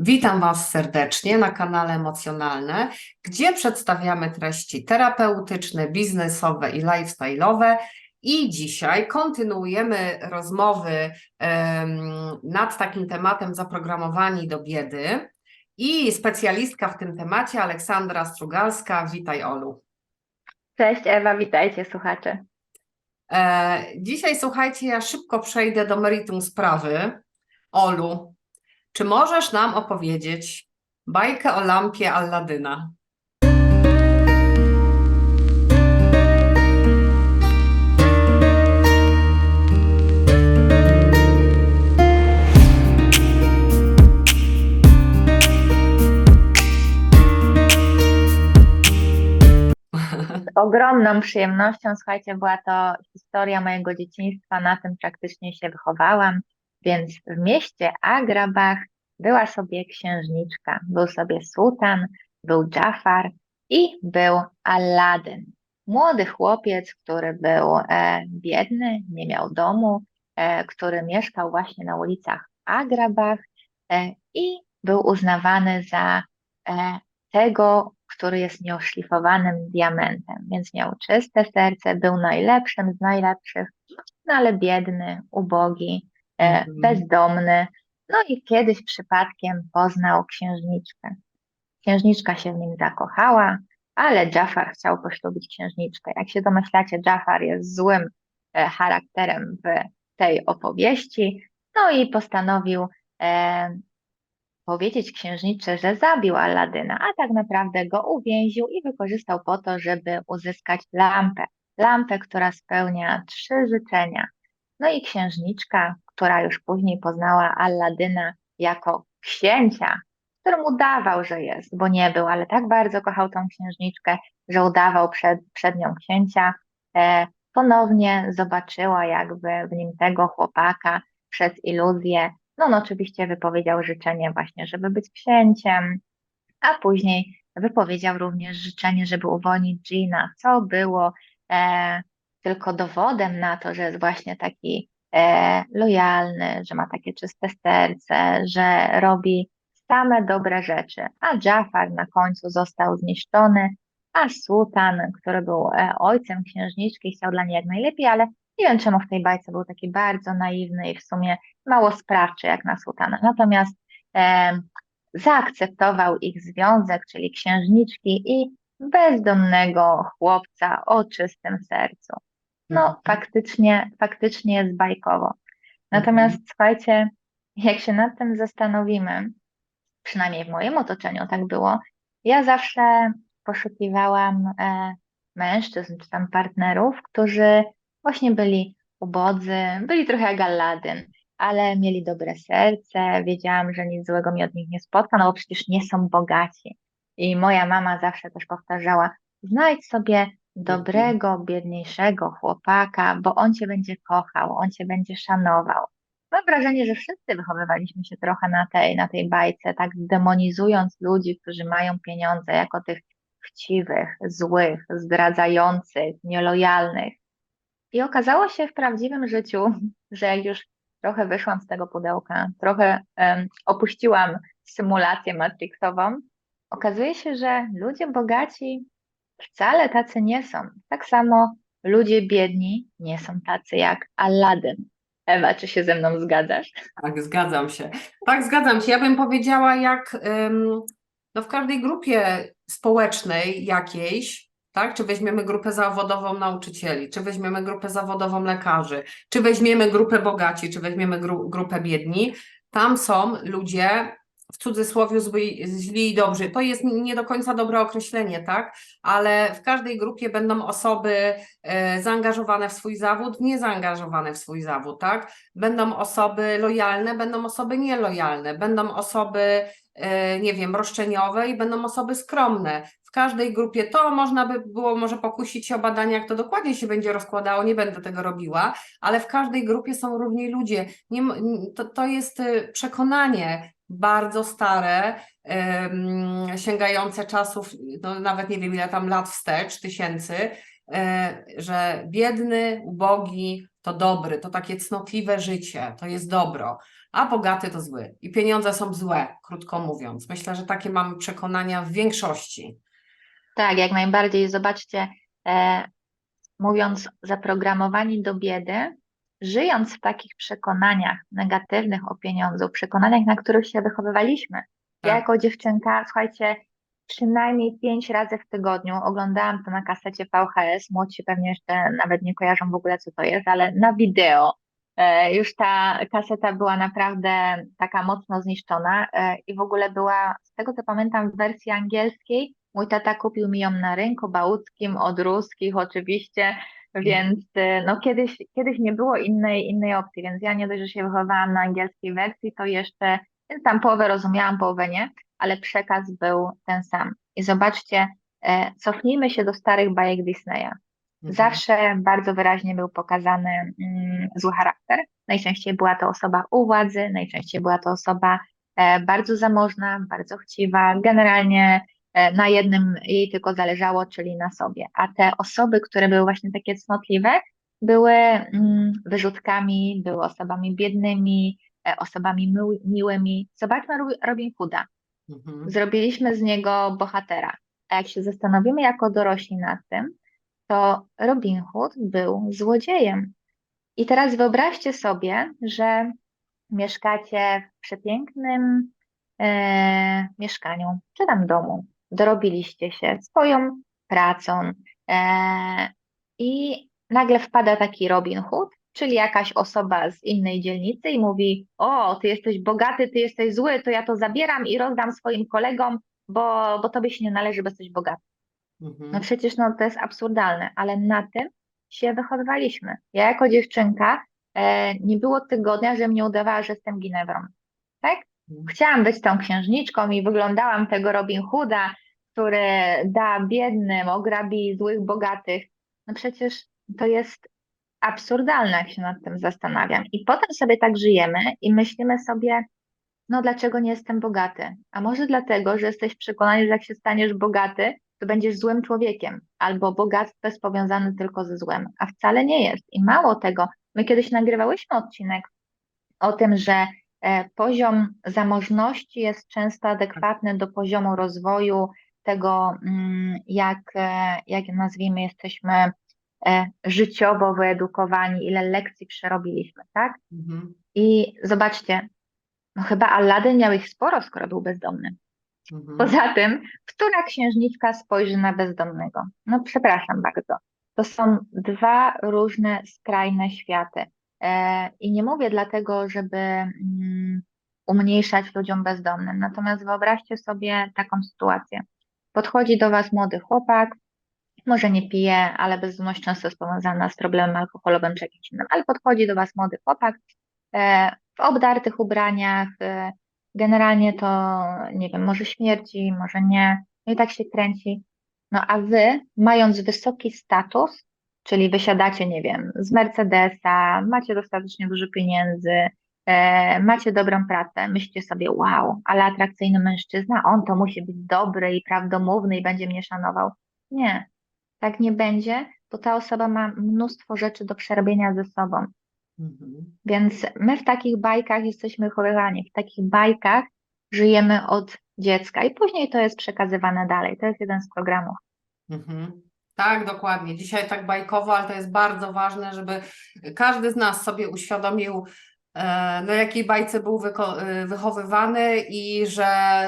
Witam Was serdecznie na kanale Emocjonalne, gdzie przedstawiamy treści terapeutyczne, biznesowe i lifestyle'owe. I dzisiaj kontynuujemy rozmowy em, nad takim tematem zaprogramowani do biedy. I specjalistka w tym temacie Aleksandra Strugalska. Witaj, Olu. Cześć Ewa, witajcie słuchacze. E, dzisiaj słuchajcie, ja szybko przejdę do meritum sprawy. Olu, czy możesz nam opowiedzieć bajkę o lampie Alladyna? Ogromną przyjemnością, słuchajcie, była to historia mojego dzieciństwa, na tym praktycznie się wychowałam, więc w mieście Agrabah była sobie księżniczka, był sobie sułtan, był Dżafar i był Aladdin. Młody chłopiec, który był e, biedny, nie miał domu, e, który mieszkał właśnie na ulicach Agrabah e, i był uznawany za e, tego, który jest nieoszlifowanym diamentem, więc miał czyste serce, był najlepszym z najlepszych, no ale biedny, ubogi. Bezdomny. No i kiedyś przypadkiem poznał księżniczkę. Księżniczka się w nim zakochała, ale Jafar chciał poślubić księżniczkę. Jak się domyślacie, Jafar jest złym e, charakterem w tej opowieści, no i postanowił e, powiedzieć księżniczce, że zabił Aladyna, a tak naprawdę go uwięził i wykorzystał po to, żeby uzyskać lampę. Lampę, która spełnia trzy życzenia. No i księżniczka, która już później poznała Aladyna jako księcia, którym udawał, że jest, bo nie był, ale tak bardzo kochał tą księżniczkę, że udawał przed, przed nią księcia, e, ponownie zobaczyła jakby w nim tego chłopaka przez iluzję. No on oczywiście wypowiedział życzenie właśnie, żeby być księciem, a później wypowiedział również życzenie, żeby uwolnić Gina, co było e, tylko dowodem na to, że jest właśnie taki e, lojalny, że ma takie czyste serce, że robi same dobre rzeczy. A Jafar na końcu został zniszczony, a sułtan, który był e, ojcem księżniczki, chciał dla niej jak najlepiej, ale nie wiem czemu w tej bajce był taki bardzo naiwny i w sumie mało sprawczy jak na sułtana. Natomiast e, zaakceptował ich związek, czyli księżniczki i bezdomnego chłopca o czystym sercu. No, Mhm. faktycznie, faktycznie jest bajkowo. Natomiast słuchajcie, jak się nad tym zastanowimy, przynajmniej w moim otoczeniu tak było, ja zawsze poszukiwałam e, mężczyzn czy tam partnerów, którzy właśnie byli ubodzy, byli trochę jak Aladdin, ale mieli dobre serce, wiedziałam, że nic złego mi od nich nie spotka, no bo przecież nie są bogaci. I moja mama zawsze też powtarzała, znajdź sobie dobrego, biedniejszego chłopaka, bo on cię będzie kochał, on cię będzie szanował. Mam wrażenie, że wszyscy wychowywaliśmy się trochę na tej, na tej bajce, tak demonizując ludzi, którzy mają pieniądze, jako tych chciwych, złych, zdradzających, nielojalnych. I okazało się w prawdziwym życiu, że jak już trochę wyszłam z tego pudełka, trochę em, opuściłam symulację matrixową, okazuje się, że ludzie bogaci wcale tacy nie są. Tak samo ludzie biedni nie są tacy jak Aladdin. Ewa, czy się ze mną zgadzasz? Tak, zgadzam się. Tak, zgadzam się. Ja bym powiedziała, jak no w każdej grupie społecznej jakiejś, tak? Czy weźmiemy grupę zawodową nauczycieli, czy weźmiemy grupę zawodową lekarzy, czy weźmiemy grupę bogaci, czy weźmiemy gru, grupę biedni, tam są ludzie w cudzysłowie zły, źli i dobrzy. To jest nie do końca dobre określenie, tak? Ale w każdej grupie będą osoby e, zaangażowane w swój zawód, niezaangażowane w swój zawód, tak? Będą osoby lojalne, będą osoby nielojalne, będą osoby, e, nie wiem, roszczeniowe i będą osoby skromne. W każdej grupie to można by było może pokusić się o badania, jak to dokładnie się będzie rozkładało, nie będę tego robiła, ale w każdej grupie są równi ludzie. Nie, to, to jest y, przekonanie bardzo stare, sięgające czasów, no nawet nie wiem ile tam lat wstecz, tysięcy, e, że biedny, ubogi to dobry, to takie cnotliwe życie, to jest dobro. a bogaty to zły i pieniądze są złe, krótko mówiąc. Myślę, że takie mamy przekonania w większości. Tak, jak najbardziej. Zobaczcie, e, mówiąc zaprogramowani do biedy, żyjąc w takich przekonaniach negatywnych o pieniądzu, przekonaniach, na których się wychowywaliśmy. Ja Tak. jako dziewczynka, słuchajcie, przynajmniej pięć razy w tygodniu oglądałam to na kasecie VHS. Młodsi pewnie jeszcze nawet nie kojarzą w ogóle, co to jest, ale na wideo. E, Już ta kaseta była naprawdę taka mocno zniszczona e, i w ogóle była, z tego co pamiętam, w wersji angielskiej. Mój tata kupił mi ją na rynku bałtyckim od ruskich oczywiście, więc e, no kiedyś, kiedyś nie było innej, innej opcji, więc ja nie dość, że się wychowałam na angielskiej wersji, to jeszcze więc tam połowę rozumiałam, połowę nie, ale przekaz był ten sam. I zobaczcie, e, cofnijmy się do starych bajek Disneya. Mhm. Zawsze bardzo wyraźnie był pokazany mm, zły charakter. Najczęściej była to osoba u władzy, najczęściej była to osoba e, bardzo zamożna, bardzo chciwa, generalnie na jednym jej tylko zależało, czyli na sobie. A te osoby, które były właśnie takie cnotliwe, były mm, wyrzutkami, były osobami biednymi, e, osobami miły- miłymi. Zobaczmy Robin Hooda. Mhm. Zrobiliśmy z niego bohatera. A jak się zastanowimy jako dorośli nad tym, to Robin Hood był złodziejem. I teraz wyobraźcie sobie, że mieszkacie w przepięknym e, mieszkaniu, czy tam domu. Dorobiliście się swoją pracą e, i nagle wpada taki Robin Hood, czyli jakaś osoba z innej dzielnicy i mówi: O, ty jesteś bogaty, ty jesteś zły, to ja to zabieram i rozdam swoim kolegom, bo, bo tobie się nie należy, bo jesteś bogaty. Mhm. No przecież no, to jest absurdalne, ale na tym się wychowywaliśmy. Ja jako dziewczynka e, nie było tygodnia, że mnie udawała, że jestem Ginewrą. Tak? Chciałam być tą księżniczką i wyglądałam tego Robin Hooda, który da biednym, ograbi złych, bogatych. No przecież to jest absurdalne, jak się nad tym zastanawiam. I potem sobie tak żyjemy i myślimy sobie, no dlaczego nie jestem bogaty? A może dlatego, że jesteś przekonany, że jak się staniesz bogaty, to będziesz złym człowiekiem, albo bogactwo jest powiązane tylko ze złem, a wcale nie jest. I mało tego, my kiedyś nagrywałyśmy odcinek o tym, że poziom zamożności jest często adekwatny do poziomu rozwoju tego, mm, jak, e, jak nazwijmy, jesteśmy e, życiowo wyedukowani, ile lekcji przerobiliśmy, tak? Mhm. I zobaczcie, no chyba Aladdin miał ich sporo, skoro był bezdomny. Mhm. Poza tym, która księżniczka spojrzy na bezdomnego? No przepraszam bardzo. To są dwa różne skrajne światy. E, I nie mówię dlatego, żeby mm, umniejszać ludziom bezdomnym. Natomiast wyobraźcie sobie taką sytuację. Podchodzi do Was młody chłopak, może nie pije, ale bezdomność często jest powiązana z problemem alkoholowym czy jakimś innym, ale podchodzi do Was młody chłopak e, w obdartych ubraniach, e, generalnie to, nie wiem, może śmierci, może nie, no i tak się kręci. No a Wy, mając wysoki status, czyli wysiadacie, nie wiem, z Mercedesa, macie dostatecznie dużo pieniędzy, e, macie dobrą pracę, myślicie sobie, wow, ale atrakcyjny mężczyzna, on to musi być dobry i prawdomówny i będzie mnie szanował. Nie, tak nie będzie, bo ta osoba ma mnóstwo rzeczy do przerobienia ze sobą. Mhm. Więc my w takich bajkach jesteśmy wychowywani, w takich bajkach żyjemy od dziecka i później to jest przekazywane dalej. To jest jeden z programów. Mhm. Tak, dokładnie. Dzisiaj tak bajkowo, ale to jest bardzo ważne, żeby każdy z nas sobie uświadomił, e, no jakiej bajce był e, wychowywany i że,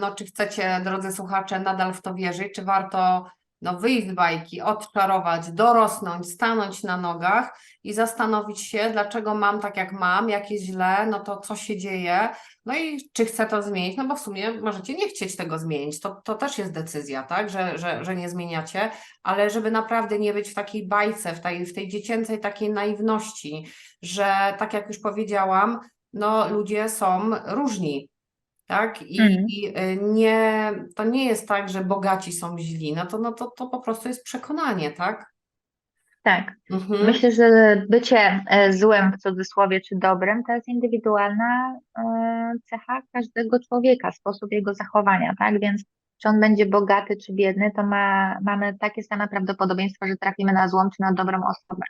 no czy chcecie, drodzy słuchacze, nadal w to wierzyć, czy warto no, wyjść z bajki, odczarować, dorosnąć, stanąć na nogach i zastanowić się, dlaczego mam tak, jak mam, jak jest źle, no to co się dzieje, no i czy chcę to zmienić, no bo w sumie możecie nie chcieć tego zmienić, to, to też jest decyzja, tak, że, że, że nie zmieniacie, ale żeby naprawdę nie być w takiej bajce, w tej, w tej dziecięcej takiej naiwności, że tak jak już powiedziałam, no ludzie są różni, tak? I, Mhm. i y, nie, to nie jest tak, że bogaci są źli, no to, no to, to po prostu jest przekonanie, tak? Tak. Mhm. Myślę, że bycie e, złym w cudzysłowie czy dobrym to jest indywidualna e, cecha każdego człowieka, sposób jego zachowania, tak? Więc czy on będzie bogaty czy biedny, to ma, mamy takie same prawdopodobieństwo, że trafimy na złą czy na dobrą osobę.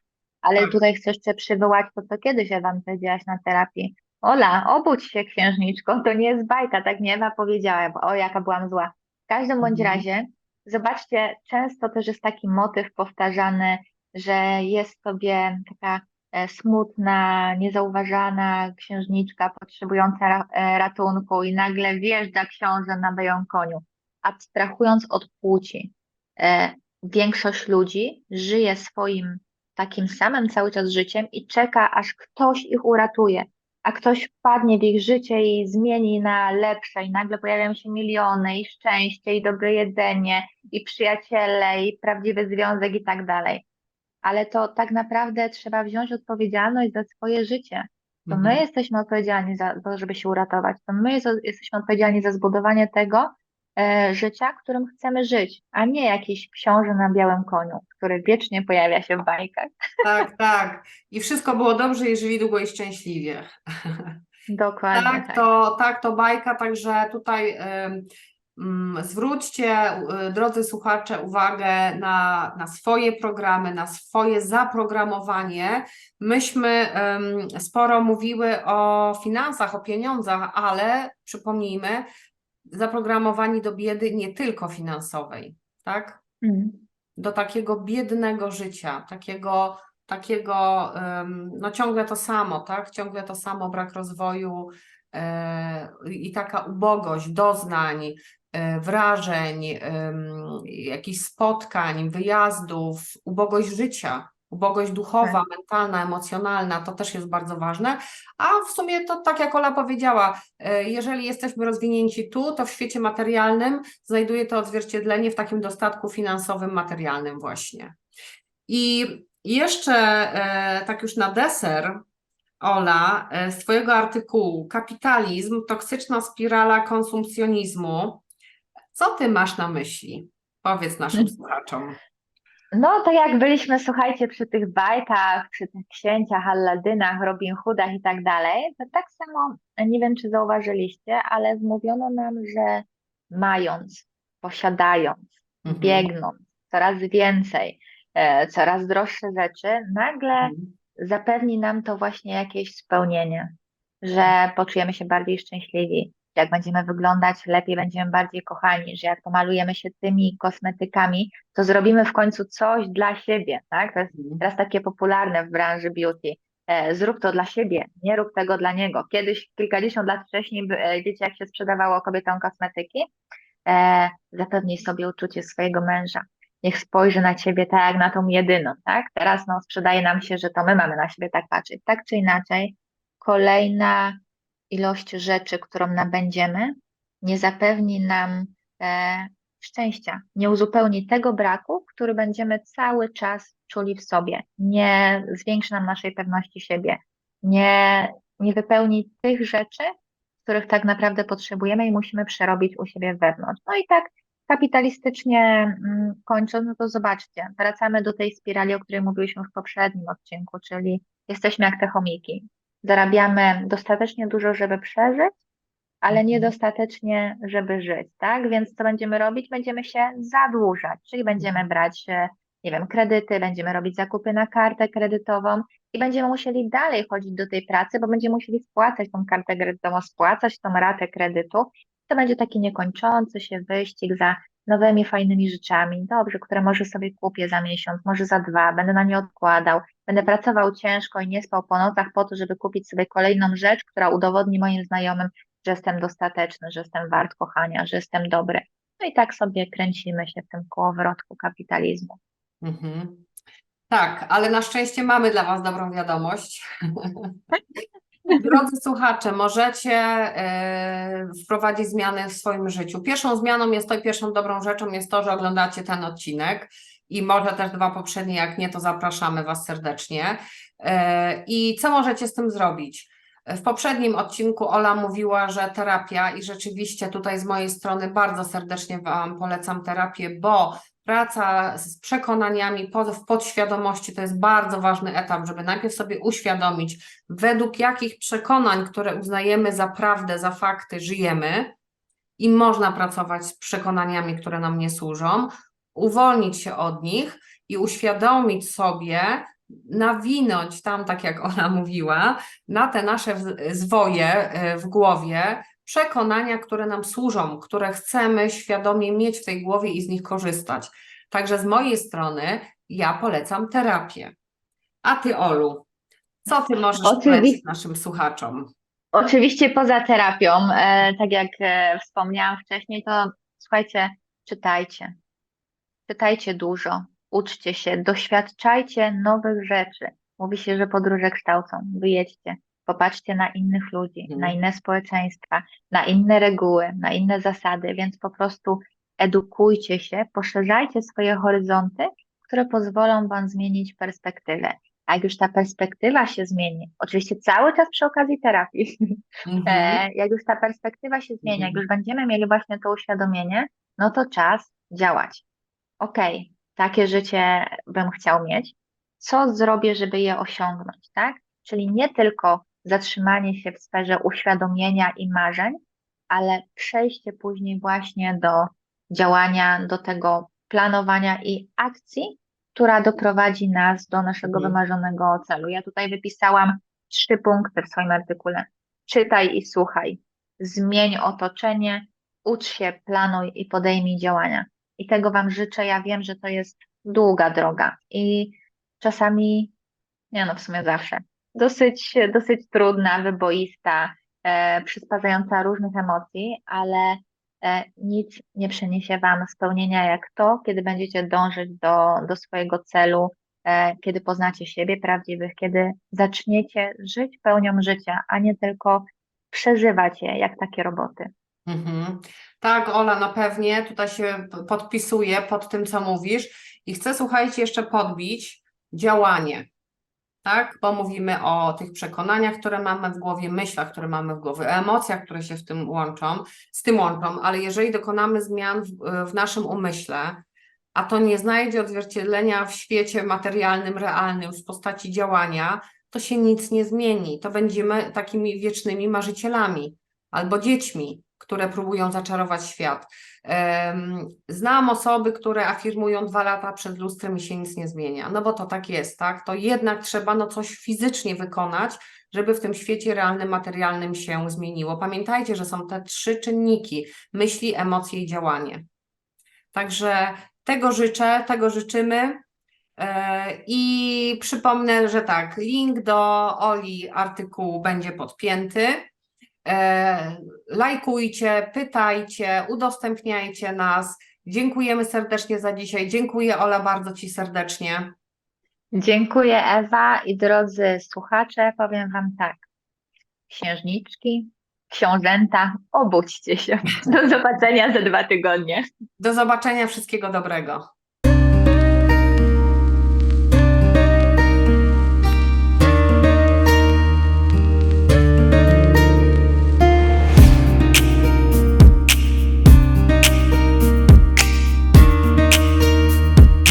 Ale Tak. tutaj chcę jeszcze przywołać to, co kiedyś Ewan powiedziałaś na terapii, Ola, obudź się księżniczko, to nie jest bajka, tak mnie Ewa powiedziała, bo o jaka byłam zła. W każdym bądź Mhm. razie, zobaczcie, często też jest taki motyw powtarzany, że jest sobie taka e, smutna, niezauważana księżniczka potrzebująca ra e, ratunku i nagle wjeżdża książę na beją koniu. Abstrahując od płci, e, większość ludzi żyje swoim takim samym cały czas życiem i czeka, aż ktoś ich uratuje, a ktoś wpadnie w ich życie i zmieni na lepsze i nagle pojawiają się miliony i szczęście i dobre jedzenie i przyjaciele i prawdziwy związek i tak dalej. Ale to tak naprawdę trzeba wziąć odpowiedzialność za swoje życie. To my Mhm. jesteśmy odpowiedzialni za to, żeby się uratować. To my jest- jesteśmy odpowiedzialni za zbudowanie tego życia, którym chcemy żyć, a nie jakiś książę na białym koniu, który wiecznie pojawia się w bajkach. Tak, tak. I wszystko było dobrze, jeżeli długo i szczęśliwie. Dokładnie Tak, tak. to, tak, to bajka, także tutaj mm, zwróćcie, y, drodzy słuchacze, uwagę na, na swoje programy, na swoje zaprogramowanie. Myśmy ym, sporo mówiły o finansach, o pieniądzach, ale przypomnijmy, zaprogramowani do biedy nie tylko finansowej, tak? Mm. do takiego biednego życia, takiego, takiego no ciągle to samo, tak? Ciągle to samo, brak rozwoju e, i taka ubogość doznań, e, wrażeń, em, jakichś spotkań, wyjazdów, ubogość życia. Ubogość duchowa, mentalna, emocjonalna, to też jest bardzo ważne. A w sumie to tak jak Ola powiedziała, e, jeżeli jesteśmy rozwinięci tu, to w świecie materialnym znajduje to odzwierciedlenie w takim dostatku finansowym, materialnym właśnie. I jeszcze e, tak już na deser, Ola, e, z Twojego artykułu Kapitalizm, toksyczna spirala konsumpcjonizmu. Co Ty masz na myśli? Powiedz naszym słuchaczom. No to jak byliśmy, słuchajcie, przy tych bajkach, przy tych księciach, Alladynach, Robin Hoodach i tak dalej, to tak samo, nie wiem czy zauważyliście, ale wmówiono nam, że mając, posiadając, Mhm. biegnąc, coraz więcej, e, coraz droższe rzeczy, nagle Mhm. zapewni nam to właśnie jakieś spełnienie, że poczujemy się bardziej szczęśliwi, jak będziemy wyglądać lepiej, będziemy bardziej kochani, że jak pomalujemy się tymi kosmetykami, to zrobimy w końcu coś dla siebie, tak? To jest Mhm. teraz takie popularne w branży beauty. E, zrób to dla siebie, nie rób tego dla niego. Kiedyś, kilkadziesiąt lat wcześniej, e, wiecie, jak się sprzedawało kobietom kosmetyki? E, zapewnij sobie uczucie swojego męża. Niech spojrzy na ciebie tak jak na tą jedyną, tak? Teraz no, sprzedaje nam się, że to my mamy na siebie tak patrzeć. Tak czy inaczej, kolejna ilość rzeczy, którą nabędziemy, nie zapewni nam e, szczęścia, nie uzupełni tego braku, który będziemy cały czas czuli w sobie, nie zwiększy nam naszej pewności siebie, nie, nie wypełni tych rzeczy, których tak naprawdę potrzebujemy i musimy przerobić u siebie wewnątrz. No i tak kapitalistycznie mm, kończąc, no to zobaczcie, wracamy do tej spirali, o której mówiliśmy w poprzednim odcinku, czyli jesteśmy jak te chomiki. Zarabiamy dostatecznie dużo, żeby przeżyć, ale Mhm. niedostatecznie, żeby żyć, tak? Więc co będziemy robić? Będziemy się zadłużać, czyli będziemy brać, e, nie wiem, kredyty, będziemy robić zakupy na kartę kredytową i będziemy musieli dalej chodzić do tej pracy, bo będziemy musieli spłacać tą kartę kredytową, spłacać tą ratę kredytu. To będzie taki niekończący się wyścig za nowymi, fajnymi rzeczami, dobrze, które może sobie kupię za miesiąc, może za dwa, będę na nie odkładał, będę pracował ciężko i nie spał po nocach po to, żeby kupić sobie kolejną rzecz, która udowodni moim znajomym, że jestem dostateczny, że jestem wart kochania, że jestem dobry. No i tak sobie kręcimy się w tym kołowrotku kapitalizmu. Mhm. Tak, ale na szczęście mamy dla Was dobrą wiadomość. Drodzy słuchacze, możecie e, wprowadzić zmiany w swoim życiu. Pierwszą zmianą jest to i pierwszą dobrą rzeczą jest to, że oglądacie ten odcinek i może też dwa poprzednie, jak nie, to zapraszamy Was serdecznie. E, I co możecie z tym zrobić? W poprzednim odcinku Ola mówiła, że terapia i rzeczywiście tutaj z mojej strony bardzo serdecznie Wam polecam terapię, bo praca z przekonaniami w podświadomości to jest bardzo ważny etap, żeby najpierw sobie uświadomić, według jakich przekonań, które uznajemy za prawdę, za fakty, żyjemy i można pracować z przekonaniami, które nam nie służą, uwolnić się od nich i uświadomić sobie, nawinąć tam, tak jak ona mówiła, na te nasze zwoje e, w głowie przekonania, które nam służą, które chcemy świadomie mieć w tej głowie i z nich korzystać. Także z mojej strony ja polecam terapię. A ty, Olu, co ty możesz Oczywiście. polecić naszym słuchaczom? Oczywiście poza terapią, e, tak jak e, wspomniałam wcześniej, to słuchajcie, czytajcie. Czytajcie dużo, uczcie się, doświadczajcie nowych rzeczy. Mówi się, że podróże kształcą. Wyjedźcie, popatrzcie na innych ludzi, Mhm. na inne społeczeństwa, na inne reguły, na inne zasady, więc po prostu edukujcie się, poszerzajcie swoje horyzonty, które pozwolą Wam zmienić perspektywę. A jak już ta perspektywa się zmieni, oczywiście cały czas przy okazji terapii, Mhm. E, jak już ta perspektywa się zmienia, jak Mhm. już będziemy mieli właśnie to uświadomienie, no to czas działać. Okej, takie życie bym chciał mieć. Co zrobię, żeby je osiągnąć, tak? Czyli nie tylko zatrzymanie się w sferze uświadomienia i marzeń, ale przejście później właśnie do działania, do tego planowania i akcji, która doprowadzi nas do naszego Mhm. wymarzonego celu. Ja tutaj wypisałam trzy punkty w swoim artykule. Czytaj i słuchaj. Zmień otoczenie, ucz się, planuj i podejmij działania. I tego Wam życzę. Ja wiem, że to jest długa droga i czasami, nie no, w sumie zawsze, dosyć, dosyć trudna, wyboista, e, przysparzająca różnych emocji, ale e, nic nie przyniesie Wam spełnienia jak to, kiedy będziecie dążyć do, do swojego celu, e, kiedy poznacie siebie prawdziwych, kiedy zaczniecie żyć pełnią życia, a nie tylko przeżywać je jak takie roboty. Mhm. Tak, Ola, no pewnie tutaj się podpisuję pod tym, co mówisz i chcę, słuchajcie, jeszcze podbić działanie, tak? Bo mówimy o tych przekonaniach, które mamy w głowie, myślach, które mamy w głowie, emocjach, które się w tym łączą, z tym łączą, ale jeżeli dokonamy zmian w, w naszym umyśle, a to nie znajdzie odzwierciedlenia w świecie materialnym, realnym, w postaci działania, to się nic nie zmieni. To będziemy takimi wiecznymi marzycielami albo dziećmi, które próbują zaczarować świat. Znam osoby, które afirmują dwa lata przed lustrem i się nic nie zmienia. No bo to tak jest, tak? To jednak trzeba no coś fizycznie wykonać, żeby w tym świecie realnym, materialnym się zmieniło. Pamiętajcie, że są te trzy czynniki: myśli, emocje i działanie. Także tego życzę, tego życzymy. E, I przypomnę, że tak, link do Oli artykułu będzie podpięty. E, Lajkujcie, pytajcie, udostępniajcie nas. Dziękujemy serdecznie za dzisiaj. Dziękuję Ola bardzo Ci serdecznie. Dziękuję Ewa i drodzy słuchacze, powiem Wam tak. Księżniczki, książęta, obudźcie się. Do zobaczenia za dwa tygodnie. Do zobaczenia, wszystkiego dobrego.